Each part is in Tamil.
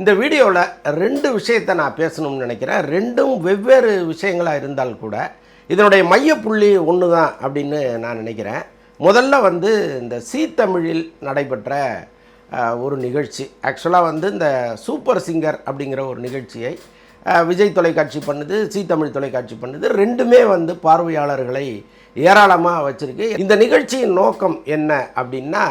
இந்த வீடியோவில் ரெண்டு விஷயத்தை நான் பேசணும்னு நினைக்கிறேன். ரெண்டும் வெவ்வேறு விஷயங்களாக இருந்தால் கூட இதனுடைய மையப்புள்ளி ஒன்று தான் அப்படின்னு நான் நினைக்கிறேன். முதல்ல வந்து இந்த சீ தமிழில் நடைபெற்ற ஒரு நிகழ்ச்சி. ஆக்சுவலாக வந்து இந்த சூப்பர் சிங்கர் அப்படிங்கிற ஒரு நிகழ்ச்சியை விஜய் தொலைக்காட்சி பண்ணுது சீ தமிழ் தொலைக்காட்சி பண்ணுது. ரெண்டுமே வந்து பார்வையாளர்களை ஏராளமாக வச்சுருக்கு. இந்த நிகழ்ச்சியின் நோக்கம் என்ன அப்படின்னா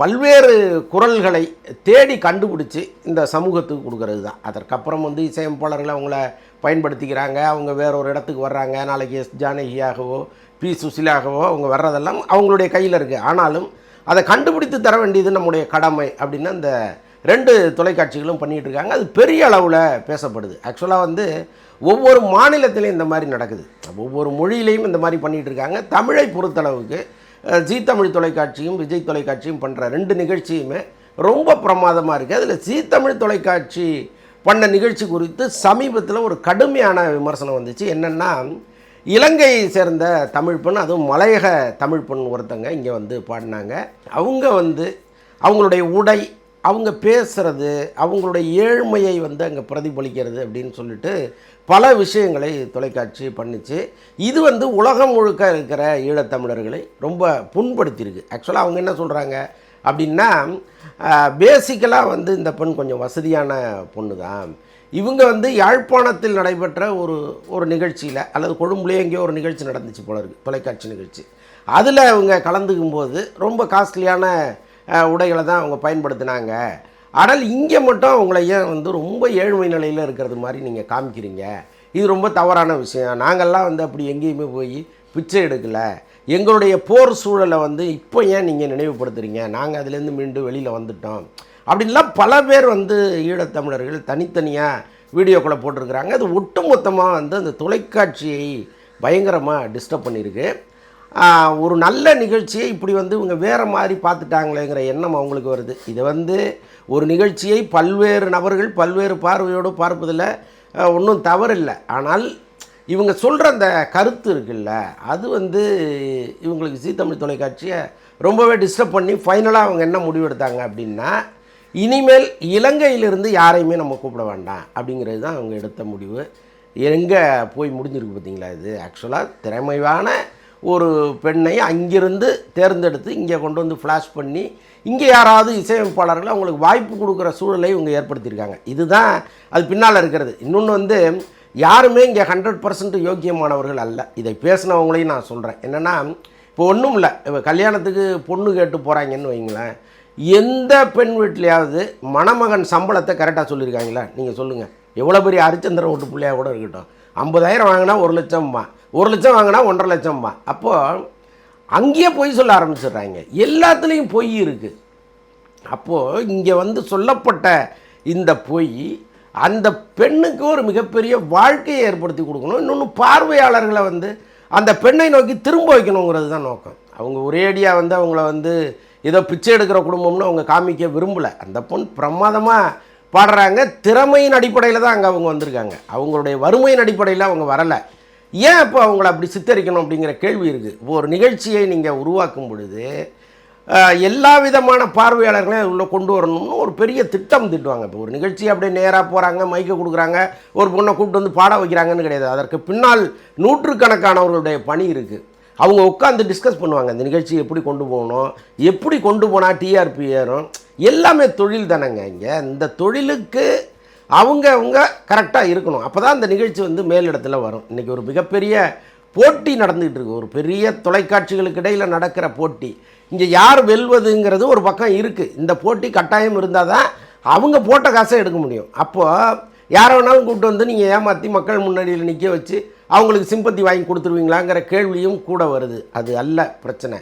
பல்வேறு குரல்களை தேடி கண்டுபிடிச்சி இந்த சமூகத்துக்கு கொடுக்கறது தான். அதற்கப்புறம் வந்து இசையமைப்பாளர்களை அவங்கள பயன்படுத்திக்கிறாங்க. அவங்க வேற ஒரு இடத்துக்கு வர்றாங்க. நாளைக்கு எஸ் ஜானகியாகவோ பி சுசிலாகவோ அவங்க வர்றதெல்லாம் அவங்களுடைய கையில் இருக்குது ஆனாலும் அதை கண்டுபிடித்து தர வேண்டியது நம்முடைய கடமை அப்படின்னு அந்த ரெண்டு தொலைக்காட்சிகளும் பண்ணிகிட்டு இருக்காங்க. அது பெரிய அளவில் பேசப்படுது. ஆக்சுவலாக வந்து ஒவ்வொரு மாநிலத்திலையும் இந்த மாதிரி நடக்குது. ஒவ்வொரு மொழியிலையும் இந்த மாதிரி பண்ணிகிட்டு இருக்காங்க. தமிழை பொறுத்தளவுக்கு ஜீ தமிழ் தொலைக்காட்சியும் விஜய் தொலைக்காட்சியும் பண்ணுற ரெண்டு நிகழ்ச்சியுமே ரொம்ப பிரமாதமாக இருக்குது அதில் ஜீ தமிழ் தொலைக்காட்சி பண்ண நிகழ்ச்சி குறித்து சமீபத்தில் ஒரு கடுமையான விமர்சனம் வந்துச்சு. என்னென்னா இலங்கையை சேர்ந்த தமிழ் பெண் அதுவும் மலையக தமிழ் பெண் ஒருத்தங்க இங்கே வந்து பாடினாங்க. அவங்க வந்து அவங்களுடைய உடை அவங்க பேசுகிறது அவங்களுடைய ஏழ்மையை வந்து அங்கே பிரதிபலிக்கிறது அப்படின்னு சொல்லிட்டு பல விஷயங்களை தொலைக்காட்சி பண்ணிச்சு. இது வந்து உலகம் முழுக்க இருக்கிற ஈழத்தமிழர்களை ரொம்ப புண்படுத்தியிருக்கு. ஆக்சுவலாக அவங்க என்ன சொல்கிறாங்க அப்படின்னா பேசிக்கலாக வந்து இந்த பெண் கொஞ்சம் வசதியான பொண்ணு தான் இவங்க வந்து யாழ்ப்பாணத்தில் நடைபெற்ற ஒரு ஒரு நிகழ்ச்சியில் அல்லது கொழும்புலேயே எங்கேயோ ஒரு நிகழ்ச்சி நடந்துச்சு போல இருக்குது தொலைக்காட்சி நிகழ்ச்சி. அதில் அவங்க கலந்துக்கும் போது ரொம்ப காஸ்ட்லியான உடைகளை தான் அவங்க பயன்படுத்தினாங்க. ஆனால் இங்கே மட்டும் அவங்கள ஏன் வந்து ரொம்ப ஏழ்மை நிலையில் இருக்கிறது மாதிரி நீங்கள் காமிக்கிறீங்க? இது ரொம்ப தவறான விஷயம். நாங்கள்லாம் வந்து அப்படி எங்கேயுமே போய் பிச்சை எடுக்கலை. எங்களுடைய போர் சூழலை வந்து இப்போ ஏன் நீங்கள் நினைவுபடுத்துகிறீங்க நாங்கள் அதுலேருந்து மீண்டும் வெளியில் வந்துட்டோம். அப்படின்லாம் பல பேர் வந்து ஈழத்தமிழர்கள் தனித்தனியாக வீடியோக்களை போட்டிருக்கிறாங்க. அது ஒட்டுமொத்தமாக வந்து அந்த தொலைக்காட்சியை பயங்கரமாக டிஸ்டர்ப் பண்ணியிருக்கு. ஒரு நல்ல நிகழ்ச்சியை இப்படி வந்து இவங்க வேறு மாதிரி பார்த்துட்டாங்களேங்கிற எண்ணம் அவங்களுக்கு வருது. இது வந்து ஒரு நிகழ்ச்சியை பல்வேறு நபர்கள் பல்வேறு பார்வையோடு பார்ப்பதில் ஒன்றும் தவறில்லை. ஆனால் இவங்க சொல்கிற அந்த கருத்து இருக்குல்ல அது வந்து இவங்களுக்கு ஜீ தமிழ் தொலைக்காட்சியை ரொம்பவே டிஸ்டர்ப் பண்ணி ஃபைனலாக அவங்க என்ன முடிவெடுத்தாங்க அப்படின்னா இனிமேல் இலங்கையிலிருந்து யாரையுமே நம்ம கூப்பிட வேண்டாம் அப்படிங்கிறது தான் அவங்க எடுத்த முடிவு. எங்கே போய் முடிஞ்சிருக்கு பார்த்தீங்களா இது? ஆக்சுவலாக திறமையான ஒரு பெண்ணை அங்கிருந்து தேர்ந்தெடுத்து இங்கே கொண்டு வந்து ஃப்ளாஷ் பண்ணி இங்கே யாராவது இசையமைப்பாளர்கள் அவங்களுக்கு வாய்ப்பு கொடுக்குற சூழலை இவங்க ஏற்படுத்தியிருக்காங்க. இதுதான் அது பின்னால் இருக்கிறது. இன்னொன்று வந்து யாருமே இங்கே ஹண்ட்ரட் பர்சன்ட் யோக்கியமானவர்கள் அல்ல. இதை பேசினவங்களையும் நான் சொல்கிறேன் என்னென்னா இப்போ ஒன்றும் இல்லை. இப்போ கல்யாணத்துக்கு பொண்ணு கேட்டு போகிறாங்கன்னு வைங்களேன். எந்த பெண் வீட்லையாவது மணமகன் சம்பளத்தை கரெக்டாக சொல்லியிருக்காங்களா? நீங்கள் சொல்லுங்கள் எவ்வளோ பெரிய ஹரிச்சந்திரன் ஓட்டு பிள்ளையாக கூட இருக்கட்டும். ஐம்பதாயிரம் வாங்கினா ஒரு லட்சம்மா. ஒரு லட்சம் வாங்கினா ஒன்றரை லட்சம்மா. அப்போது அங்கேயே பொய் சொல்ல ஆரம்பிச்சிடுறாங்க. எல்லாத்துலேயும் பொய் இருக்குது அப்போது இங்கே வந்து சொல்லப்பட்ட இந்த பொய் அந்த பெண்ணுக்கு ஒரு மிகப்பெரிய வாழ்க்கையை ஏற்படுத்தி கொடுக்கணும். இன்னொன்று பார்வையாளர்களை வந்து அந்த பெண்ணை நோக்கி திரும்ப வைக்கணுங்கிறது தான் நோக்கம். அவங்க ஒரேடியாக வந்து அவங்கள வந்து ஏதோ பிச்சை எடுக்கிற குடும்பம்னு அவங்க காமிக்க விரும்பலை. அந்த பொண் பிரமாதமாக பாடுறாங்க. திறமையின் அடிப்படையில் தான் அங்கே அவங்க வந்திருக்காங்க. அவங்களுடைய வறுமையின் அடிப்படையில் அவங்க வரலை. ஏன் இப்போ அவங்கள அப்படி சித்தரிக்கணும் அப்படிங்கிற கேள்வி இருக்குது ஒரு நிகழ்ச்சியை நீங்கள் உருவாக்கும் பொழுது எல்லா விதமான பார்வையாளர்களையும் உள்ளே கொண்டு வரணும்னு ஒரு பெரிய திட்டம் திட்டுவாங்க. இப்போ ஒரு நிகழ்ச்சி அப்படியே நேராக போகிறாங்க மைக்கை கொடுக்குறாங்க ஒரு பொண்ணை கூப்பிட்டு வந்து பாட வைக்கிறாங்கன்னு கிடையாது. அதற்கு பின்னால் நூற்றுக்கணக்கானவர்களுடைய பணி இருக்குது அவங்க உட்காந்து டிஸ்கஸ் பண்ணுவாங்க இந்த நிகழ்ச்சி எப்படி கொண்டு போகணும் எப்படி கொண்டு போனால் டிஆர்பி ஏறும்? எல்லாமே தொழில் தானேங்க இங்கே. இந்த தொழிலுக்கு அவங்க அவங்க கரெக்டாக இருக்கணும். அப்போ தான் அந்த நிகழ்ச்சி வந்து மேலிடத்தில் வரும். இன்றைக்கி ஒரு மிகப்பெரிய போட்டி நடந்துகிட்டு இருக்கு. ஒரு பெரிய தொலைக்காட்சிகளுக்கு இடையில் நடக்கிற போட்டி. இங்கே யார் வெல்வதுங்கிறது ஒரு பக்கம் இருக்குது இந்த போட்டி கட்டாயம் இருந்தால் தான் அவங்க போட்ட காசை எடுக்க முடியும். அப்போது யாரை வேணாலும் கூப்பிட்டு வந்து நீங்கள் ஏமாற்றி மக்கள் முன்னாடியில் நிற்க வச்சு அவங்களுக்கு சிம்பத்தி வாங்கி கொடுத்துருவீங்களாங்கிற கேள்வியும் கூட வருது. அது அல்ல பிரச்சனை.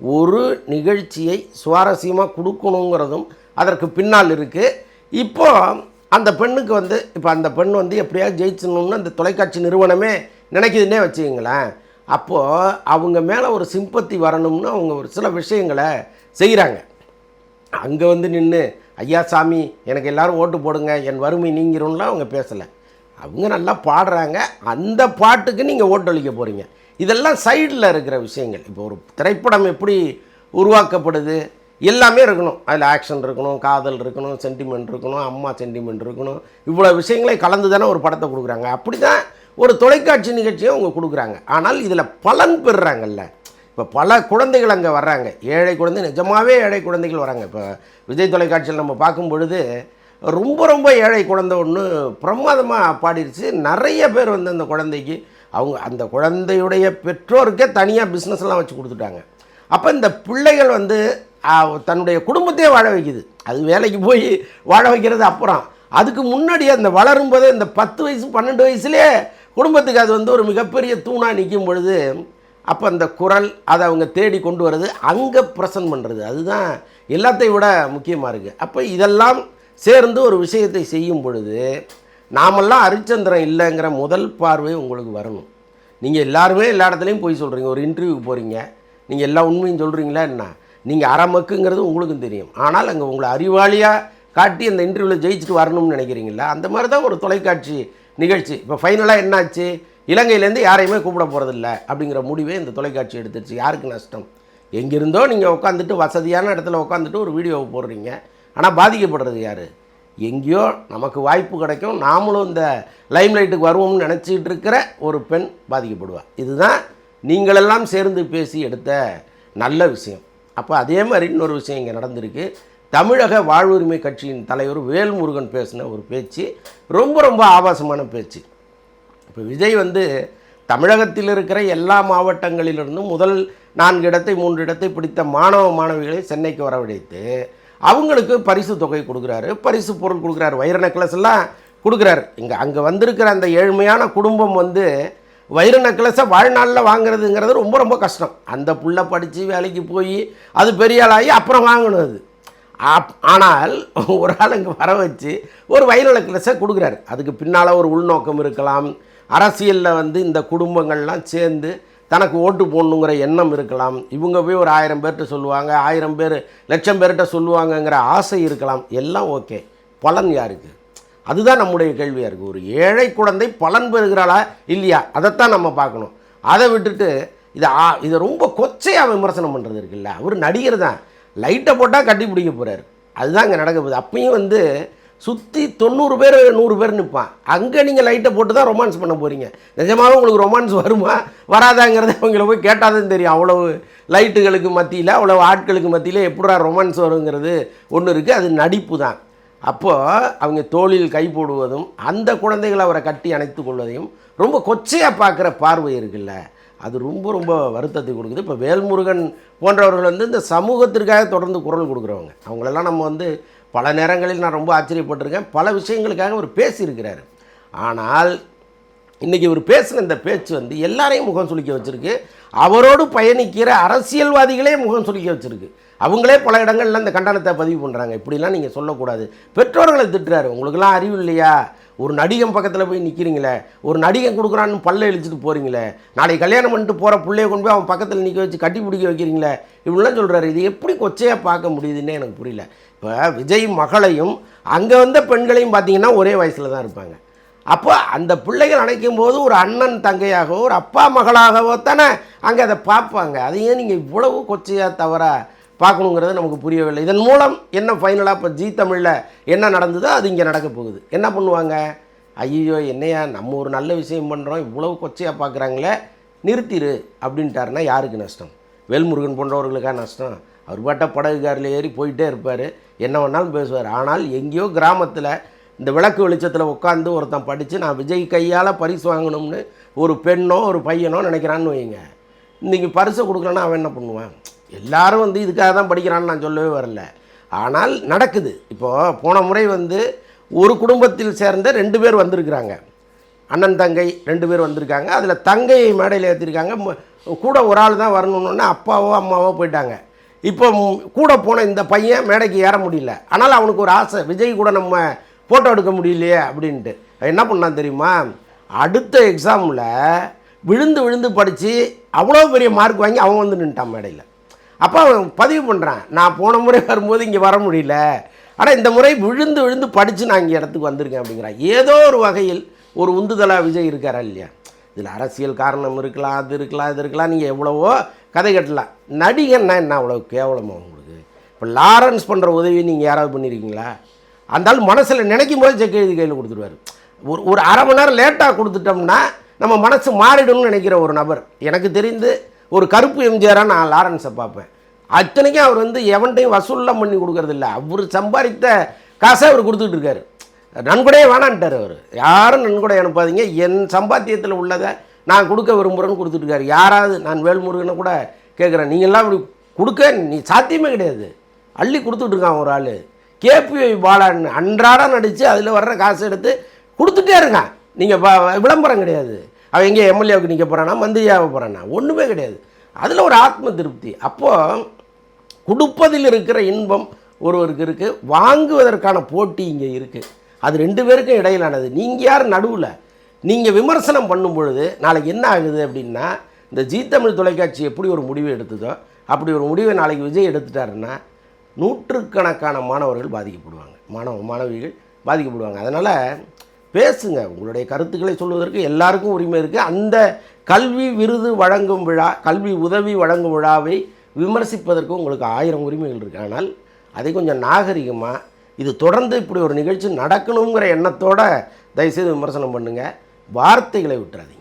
ஒரு நிகழ்ச்சியை சுவாரஸ்யமாக கொடுக்கணுங்கிறதும் அதற்கு பின்னால் இருக்குது இப்போது அந்த பெண்ணுக்கு வந்து இப்போ அந்த பெண் வந்து எப்படியாவது ஜெயிச்சணும்னு அந்த தொலைக்காட்சி நிறுவனமே நினைக்குதுன்னே வச்சுக்கிங்களேன். அப்போது அவங்க மேலே ஒரு சிம்பத்தி வரணும்னு அவங்க ஒரு சில விஷயங்களை செய்கிறாங்க அங்கே வந்து நின்று ஐயா சாமி எனக்கு எல்லோரும் ஓட்டு போடுங்க என் வறுமை நீங்கிரும்லாம் அவங்க பேசலை. அவங்க நல்லா பாடுறாங்க. அந்த பாட்டுக்கு நீங்கள் ஓட்டளிக்க போகிறீங்க இதெல்லாம் சைடில் இருக்கிற விஷயங்கள். இப்போ ஒரு திரைப்படம் எப்படி உருவாக்கப்படுது? எல்லாமே இருக்கணும். அதில் ஆக்ஷன் இருக்கணும் காதல் இருக்கணும் சென்டிமெண்ட் இருக்கணும் அம்மா சென்டிமெண்ட் இருக்கணும். இவ்வளோ விஷயங்களே கலந்து தானே ஒரு படத்தை கொடுக்குறாங்க. அப்படி தான் ஒரு தொலைக்காட்சி நிகழ்ச்சியை அவங்க கொடுக்குறாங்க. ஆனால் இதில் பலன் பெறுறாங்கல்ல. இப்போ பல குழந்தைகள் அங்கே வர்றாங்க. ஏழை குழந்தை நிஜமாவே ஏழை குழந்தைகள் வராங்க. இப்போ விஜய் தொலைக்காட்சியில் நம்ம பார்க்கும் பொழுது ரொம்ப ரொம்ப ஏழை குழந்தை ஒன்று பிரமாதமாக பாடிருச்சு. நிறைய பேர் வந்து அந்த குழந்தைக்கு அவங்க அந்த குழந்தையுடைய பெற்றோருக்கே தனியாக பிஸ்னஸ்லாம் வச்சு கொடுத்துட்டாங்க. அப்போ இந்த பிள்ளைகள் வந்து தன்னுடைய குடும்பத்தையே வாழ வைக்குது. அது வேலைக்கு போய் வாழ வைக்கிறது அப்புறம். அதுக்கு முன்னாடி அந்த வளரும் போதே இந்த பத்து வயசு பன்னெண்டு வயசுலேயே குடும்பத்துக்கு அது வந்து ஒரு மிகப்பெரிய தூணாக நிற்கும் பொழுது அப்போ அந்த குரல் அதை அவங்க தேடி கொண்டு வர்றது அங்கே ப்ரெசன்ட் பண்ணுறது அதுதான் எல்லாத்தையும் விட முக்கியமாக இருக்குது அப்போ இதெல்லாம் சேர்ந்து ஒரு விஷயத்தை செய்யும் பொழுது நாமெல்லாம் ஹரிச்சந்திரன் இல்லைங்கிற முதல் பார்வை உங்களுக்கு வரணும். நீங்கள் எல்லாருமே எல்லா இடத்துலையும் போய் சொல்கிறீங்க ஒரு இன்டர்வியூக்கு போகிறீங்க நீங்கள் எல்லா உண்மையும் சொல்கிறீங்களா என்ன? நீங்கள் அறமக்குங்கிறது உங்களுக்கும் தெரியும். ஆனால் அங்கே உங்களை அறிவாளியாக காட்டி அந்த இன்டர்வியூவில் ஜெயிச்சுட்டு வரணும்னு நினைக்கிறீங்களா? அந்த மாதிரி தான் ஒரு தொலைக்காட்சி நிகழ்ச்சி. இப்போ ஃபைனலாக என்னாச்சு? இலங்கையிலேருந்து யாரையுமே கூப்பிட போகிறதில்ல அப்படிங்கிற முடிவே இந்த தொலைக்காட்சி எடுத்துருச்சு. யாருக்கு நஷ்டம்? எங்கிருந்தோ நீங்கள் உட்காந்துட்டு வசதியான இடத்துல உட்காந்துட்டு ஒரு வீடியோவை போடுறீங்க. ஆனால் பாதிக்கப்படுறது யார்? எங்கேயோ நமக்கு வாய்ப்பு கிடைக்கும். நாமளும் இந்த லைம்லைட்டுக்கு வருவோம்னு நினச்சிக்கிட்டு இருக்கிற ஒரு பெண் பாதிக்கப்படுவாள் இதுதான் நீங்களெல்லாம் சேர்ந்து பேசி எடுத்த நல்ல விஷயம். அப்போ அதே மாதிரி இன்னொரு விஷயம் இங்கே நடந்திருக்கு. தமிழக வாழ்வுரிமை கட்சியின் தலைவர் வேல்முருகன் பேசின ஒரு பேச்சு ரொம்ப ரொம்ப ஆபாசமான பேச்சு. இப்போ விஜய் வந்து தமிழகத்தில் இருக்கிற எல்லா மாவட்டங்களிலிருந்தும் முதல் நான்கு இடத்தை மூன்று இடத்தை பிடித்த மாணவ மாணவிகளை சென்னைக்கு வரவழைத்து அவங்களுக்கு பரிசு தொகை கொடுக்குறாரு. பரிசு பொருள் கொடுக்குறாரு. வைர நெக்லஸ் எல்லாம் கொடுக்குறாரு. இங்கே அங்கே வந்திருக்கிற அந்த ஏழ்மையான குடும்பம் வந்து வைர நெக்லஸை வாழ்நாளில் வாங்குறதுங்கிறது ரொம்ப ரொம்ப கஷ்டம். அந்த புள்ள படித்து வேலைக்கு போய் அது பெரிய ஆளாகி அப்புறம் வாங்கணும் அது அப் ஆனால் ஒரு ஆள் இங்கே வர வச்சு ஒரு வைர நெக்லஸை கொடுக்குறாரு. அதுக்கு பின்னால் ஒரு உள்நோக்கம் இருக்கலாம். அரசியலில் வந்து இந்த குடும்பங்கள்லாம் சேர்ந்து தனக்கு ஓட்டு போடணுங்கிற எண்ணம் இருக்கலாம். இவங்க போய் ஒரு ஆயிரம் பேர்கிட்ட சொல்லுவாங்க ஆயிரம் பேர் லட்சம் பேர்கிட்ட சொல்லுவாங்கங்கிற ஆசை இருக்கலாம். எல்லாம் ஓகே. பலன் யாருக்கு? அதுதான் நம்முடைய கேள்வியாக இருக்குது ஒரு ஏழை குழந்தை பலன் பெறுகிறாளா இல்லையா? அதைத்தான் நம்ம பார்க்கணும். அதை விட்டுட்டு இதை ஆ- இதை ரொம்ப கொச்சையாக விமர்சனம் பண்ணுறது இருக்குல்ல? அவர் நடிகர் தான். லைட்டை போட்டால் கட்டி பிடிக்க போகிறார் அதுதான் இங்கே நடக்க போகுது அப்பயும் வந்து சுற்றி தொண்ணூறு பேர் நூறு பேர் நிற்பான் அங்கே நீங்கள் லைட்டை போட்டு தான் ரொமான்ஸ் பண்ண போகிறீங்க நிஜமாவே உங்களுக்கு ரொமான்ஸ் வருமா? வராதாங்கிறத அவங்கள போய் கேட்டால் தான் தெரியும். அவ்வளவு லைட்டுகளுக்கு மத்தியில் அவ்வளவு ஆட்களுக்கு மத்தியில் எப்படா ரொமான்ஸ் வருங்கிறது ஒன்று இருக்குது அது நடிப்பு தான். அப்போது அவங்க தோளில் கை போடுவதும் அந்த குழந்தைகள் அவரை கட்டி அணைத்து கொள்வதையும் ரொம்ப கொச்சையாக பார்க்குற பார்வை இருக்குல்ல அது ரொம்ப ரொம்ப வருத்தத்தை கொடுக்குது. இப்போ வேல்முருகன் போன்றவர்கள் வந்து இந்த சமூகத்திற்காக தொடர்ந்து குரல் கொடுக்குறவங்க. அவங்களெல்லாம் நம்ம வந்து பல நேரங்களில் நான் ரொம்ப ஆச்சரியப்பட்டிருக்கேன். பல விஷயங்களுக்காக அவர் பேசியிருக்கிறார். ஆனால் இன்றைக்கி இவர் பேசின இந்த பேச்சு வந்து எல்லாரையும் முகம் சுளிக்க வச்சுருக்கு. அவரோடு பயணிக்கிற அரசியல்வாதிகளே முகம் சுளிக்க வச்சுருக்கு. அவங்களே பல இடங்களில் இந்த கண்டனத்தை பதிவு பண்ணுறாங்க இப்படிலாம் நீங்கள் சொல்லக்கூடாது. பெற்றோர்களை திட்டுறாரு. உங்களுக்கெல்லாம் அறிவு இல்லையா? ஒரு நடிகன் பக்கத்தில் போய் நிற்கிறீங்களே ஒரு நடிகன் கொடுக்குறான்னு பல்ல இழிச்சிட்டு போகிறீங்களே நாளைக்கு கல்யாணம் பண்ணிட்டு போகிற பிள்ளைய கொண்டு போய் அவன் பக்கத்தில் நிற்க வச்சு கட்டி பிடிக்க வைக்கிறீங்களே. இப்படிலாம் சொல்கிறாரு இது எப்படி கொச்சையாக பார்க்க முடியுதுன்னே எனக்கு புரியல. இப்போ விஜய் மகளையும் அங்கே வந்த பெண்களையும் பார்த்தீங்கன்னா ஒரே வயசில் தான் இருப்பாங்க. அப்போ அந்த பிள்ளைகள் நினைக்கும் போது ஒரு அண்ணன் தங்கையாகவோ ஒரு அப்பா மகளாகவோ தானே அங்கே அதை பார்ப்பாங்க. அதையே நீங்கள் இவ்வளவு கொச்சையாக தவறா பார்க்கணுங்கிறது நமக்கு புரியவில்லை. இதன் மூலம் என்ன ஃபைனலாக இப்போ ஜி தமிழில் என்ன நடந்ததோ அது இங்கே நடக்க போகுது. என்ன பண்ணுவாங்க? ஐயோ என்னையா நம்ம ஒரு நல்ல விஷயம் பண்ணுறோம் இவ்வளவு கொச்சையாக பார்க்குறாங்களே நிறுத்திடு அப்படின்ட்டாருன்னா யாருக்கு நஷ்டம்? வேல்முருகன் போன்றவர்களுக்காக நஷ்டம்? அவர் பாட்ட படகுக்காரில் ஏறி போயிட்டே இருப்பார். என்ன வேணாலும் பேசுவார். ஆனால் எங்கேயோ கிராமத்தில் இந்த விளக்கு வெளிச்சத்தில் உட்காந்து ஒருத்தன் படித்து நான் விஜய் கையால் பரிசு வாங்கணும்னு ஒரு பெண்ணோ ஒரு பையனோ நினைக்கிறான்னு வைங்க. இன்றைக்கி பரிசை கொடுக்கலன்னா அவன் என்ன பண்ணுவான்? எல்லாரும் வந்து இதுக்காக தான் படிக்கிறான்னு நான் சொல்லவே வரல. ஆனால் நடக்குது. இப்போது போன முறை வந்து ஒரு குடும்பத்தில் சேர்ந்த ரெண்டு பேர் வந்திருக்கிறாங்க. அண்ணன் தங்கை ரெண்டு பேர் வந்திருக்காங்க. அதில் தங்கையை மேடையில் ஏற்றிருக்காங்க கூட ஒரு ஆள் தான் வரணுன்னு அப்பாவோ அம்மாவோ போயிட்டாங்க. இப்போ கூட போன இந்த பையன் மேடைக்கு ஏற முடியல. ஆனால் அவனுக்கு ஒரு ஆசை. விஜய் கூட நம்ம ஃபோட்டோ எடுக்க முடியலையே அப்படின்ட்டு. அவன் என்ன பண்ணான் தெரியுமா? அடுத்த எக்ஸாமில் விழுந்து விழுந்து படித்து அவ்வளோ பெரிய மார்க் வாங்கி அவன் வந்து நின்ட்டான் மேடையில். அப்போ அவன் பதிவு பண்ணுறான் நான் போன முறை வரும்போது இங்கே வர முடியல. ஆனால் இந்த முறை விழுந்து விழுந்து படித்து நான் இங்கே இடத்துக்கு வந்திருக்கேன் அப்படிங்கிறான். ஏதோ ஒரு வகையில் ஒரு உந்துதலாக விஜய் இருக்காரா இல்லையா? இதில் அரசியல் காரணம் இருக்கலாம் அது இருக்கலாம் இது இருக்கலாம். நீங்கள் எவ்வளவோ கதை கட்டலாம். நடிகன்னா என்ன அவ்வளோ கேவலமாக உங்களுக்கு? இப்போ லாரன்ஸ் பண்ணுற உதவி நீங்கள் யாராவது பண்ணியிருக்கீங்களா அந்த மனசில் நினைக்கும் போது செக் எழுதி கையில் கொடுத்துருவாரு ஒரு ஒரு அரை மணி நேரம் லேட்டாக கொடுத்துட்டோம்னா நம்ம மனசு மாறிடும்னு நினைக்கிற ஒரு நபர். எனக்கு தெரிந்து ஒரு கருப்பு எம்ஜிஆராக நான் லாரன்ஸை பார்ப்பேன். அத்தனைக்கும் அவர் வந்து எவன்ட்டையும் வசூல்லாம் பண்ணி கொடுக்கறதில்ல. அவர் சம்பாதித்த காசை அவர் கொடுத்துட்டு இருக்காரு. நன்கொடையே வேணான்ட்டார் அவர். யாரும் நன்கொடை அனுப்பாதீங்க. என் சம்பாத்தியத்தில் உள்ளதை நான் கொடுக்க விரும்புகிறேன்னு கொடுத்துட்ருக்காரு யாராவது நான் வேல்முருகனை கூட கேட்குறேன் நீங்கள்லாம் இப்படி கொடுக்க நீ சாத்தியமே கிடையாது. அள்ளி கொடுத்துட்ருக்கான் ஒரு ஆள். கேபிஐ பாலான்னு அன்றாடம் நடித்து அதில் வர்ற காசு எடுத்து கொடுத்துட்டே இருங்க. நீங்கள் விளம்பரம் கிடையாது. அவன் எங்கே எம்எல்ஏவுக்கு நிற்க போகிறானா மந்திரியாக போகிறானா ஒன்றுமே கிடையாது. அதில் ஒரு ஆத்ம திருப்தி. அப்போது கொடுப்பதில் இருக்கிற இன்பம் ஒருவருக்கு இருக்குது வாங்குவதற்கான போட்டி இங்கே இருக்குது அது ரெண்டு பேருக்கும் இடையிலானது. நீங்கள் யார் நடுவில். நீங்கள் விமர்சனம் பண்ணும் பொழுது நாளைக்கு என்ன ஆகுது அப்படின்னா இந்த ஜீ தமிழ் தொலைக்காட்சி எப்படி ஒரு முடிவு எடுத்ததோ அப்படி ஒரு முடிவை நாளைக்கு விஜய் எடுத்துட்டாருன்னா நூற்றுக்கணக்கான மாணவர்கள் பாதிக்கப்படுவாங்க. மாணவ மாணவிகள் பாதிக்கப்படுவாங்க. அதனால் பேசுங்க. உங்களுடைய கருத்துக்களை சொல்வதற்கு எல்லாருக்கும் உரிமை இருக்குது அந்த கல்வி விருது வழங்கும் விழா கல்வி உதவி வழங்கும் விழாவை விமர்சிப்பதற்கு உங்களுக்கு ஆயிரம் உரிமைகள் இருக்குது ஆனால் அதை கொஞ்சம் நாகரிகமாக இது தொடர்ந்து இப்படி ஒரு நிகழ்ச்சி நடக்கணுங்கிற எண்ணத்தோடு தயவுசெய்து விமர்சனம் பண்ணுங்கள் வார்த்தைகளை விட்டுறாதீங்க.